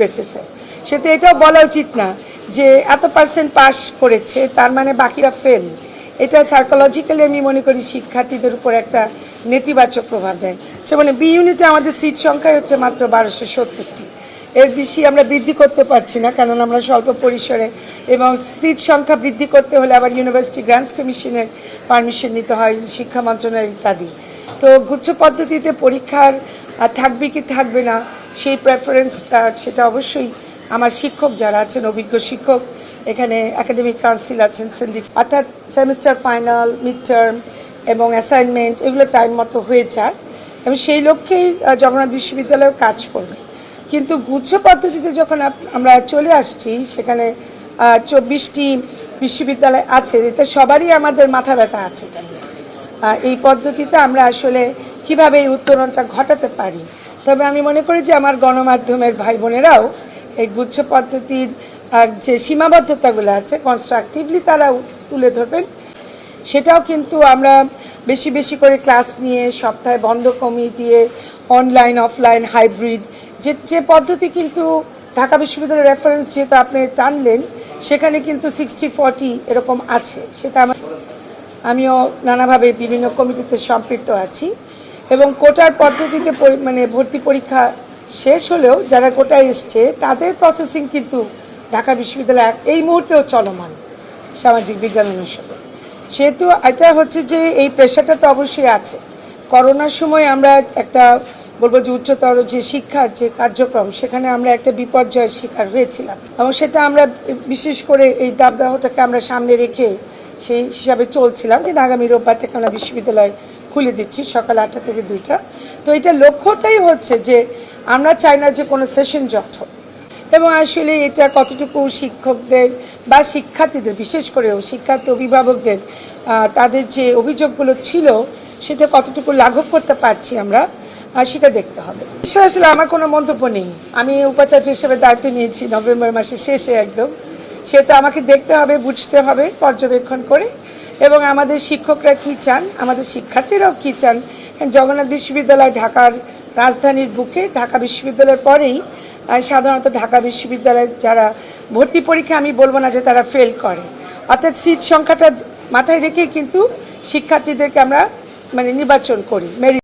বেসিসে সে তো এটাও বলা উচিত না যে এত পার্সেন্ট পাস করেছে, তার মানে বাকিরা ফেল এটা সাইকোলজিক্যালি আমি মনে করি শিক্ষার্থীদের উপর একটা নেতিবাচক প্রভাব দেয়। সে মানে বি ইউনিটে আমাদের সিট সংখ্যাই হচ্ছে মাত্র বারোশো সত্তরটি। এর বেশি আমরা বৃদ্ধি করতে পারছি না কারণ আমরা স্বল্প পরিসরে এবং সিট সংখ্যা বৃদ্ধি করতে হলে আবার ইউনিভার্সিটি গ্রান্টস কমিশনের পারমিশন নিতে হয়, শিক্ষা মন্ত্রণালয় ইত্যাদি। তো গুচ্ছ পদ্ধতিতে পরীক্ষার থাকবে কি থাকবে না সেই প্রেফারেন্সটা সেটা অবশ্যই আমার শিক্ষক যারা আছেন, অভিজ্ঞ শিক্ষক, এখানে একাডেমিক কাউন্সিল আছেন সিন্ডিক অর্থাৎ সেমিস্টার ফাইনাল মিড টার্ম এবং অ্যাসাইনমেন্ট এগুলো টাইম মতো হয়ে যায়। এবং সেই লক্ষ্যেই জগন্নাথ বিশ্ববিদ্যালয় কাজ করবে কিন্তু গুচ্ছ পদ্ধতিতে যখন আমরা চলে আসছি, সেখানে চব্বিশটি বিশ্ববিদ্যালয় আছে, এতে সবারই আমাদের মাথা ব্যথা আছে। এই পদ্ধতিতে আমরা আসলে কীভাবে এই উত্তরণটা ঘটাতে পারি? তবে আমি মনে করি যে আমার গণমাধ্যমের ভাই বোনেরাও এই গুচ্ছ পদ্ধতির যে সীমাবদ্ধতাগুলো আছে কনস্ট্রাকটিভলি তারা তুলে ধরবেন। সেটাও কিন্তু আমরা বেশি বেশি করে ক্লাস নিয়ে সপ্তাহে বন্ধ কমিয়ে দিয়ে অনলাইন অফলাইন হাইব্রিড যে যে পদ্ধতি কিন্তু ঢাকা বিশ্ববিদ্যালয়ের রেফারেন্স যেহেতু আপনি টানলেন, সেখানে কিন্তু সিক্সটি ফর্টি এরকম আছে। সেটা আমার আমিও নানাভাবে বিভিন্ন কমিটিতে সম্পৃক্ত আছি। এবং কোটার পদ্ধতিতে মানে ভর্তি পরীক্ষা শেষ হলেও যারা কোটায় এসছে, তাদের প্রসেসিং কিন্তু ঢাকা বিশ্ববিদ্যালয় এই মুহূর্তেও চলমান সামাজিক বিজ্ঞান অনুষদে। সেহেতু এটা হচ্ছে যে এই পেশাটা তো অবশ্যই আছে। করোনার সময় আমরা একটা বলব যে উচ্চতর যে শিক্ষার যে কার্যক্রম, সেখানে আমরা একটা বিপর্যয়ের শিকার হয়েছিলাম। এবং সেটা আমরা বিশেষ করে এই দাবদাহটাকে আমরা সামনে রেখে সেই হিসাবে চলছিলাম। কিন্তু আগামী রোববার থেকে আমরা বিশ্ববিদ্যালয় খুলে দিচ্ছি সকাল আটটা থেকে দুইটা। তো এটা লক্ষ্যটাই হচ্ছে যে আমরা চাই না যে কোনো সেশন জট হোক। এবং আসলে এটা কতটুকু শিক্ষকদের বা শিক্ষার্থীদের, বিশেষ করেও শিক্ষার্থী অভিভাবকদের তাদের যে অভিযোগগুলো ছিল, সেটা কতটুকু লাঘব করতে পারছি আমরা সেটা দেখতে হবে। বিষয় আসলে আমার কোনো মন্তব্য নেই। আমি উপাচার্য হিসেবে দায়িত্ব নিয়েছি নভেম্বর মাসের শেষে একদম। সেটা আমাকে দেখতে হবে, বুঝতে হবে, পর্যবেক্ষণ করে এবং আমাদের শিক্ষকরা কী চান? আমাদের শিক্ষার্থীরাও কী চান? জগন্নাথ বিশ্ববিদ্যালয় ঢাকার রাজধানীর বুকে, ঢাকা বিশ্ববিদ্যালয়ের পরেই সাধারণত ঢাকা বিশ্ববিদ্যালয়ের যারা ভর্তি পরীক্ষা, আমি বলব না যে তারা ফেল করে। অর্থাৎ সিট সংখ্যাটা মাথায় রেখেই কিন্তু শিক্ষার্থীদেরকে আমরা মানে নির্বাচন করি মেরিট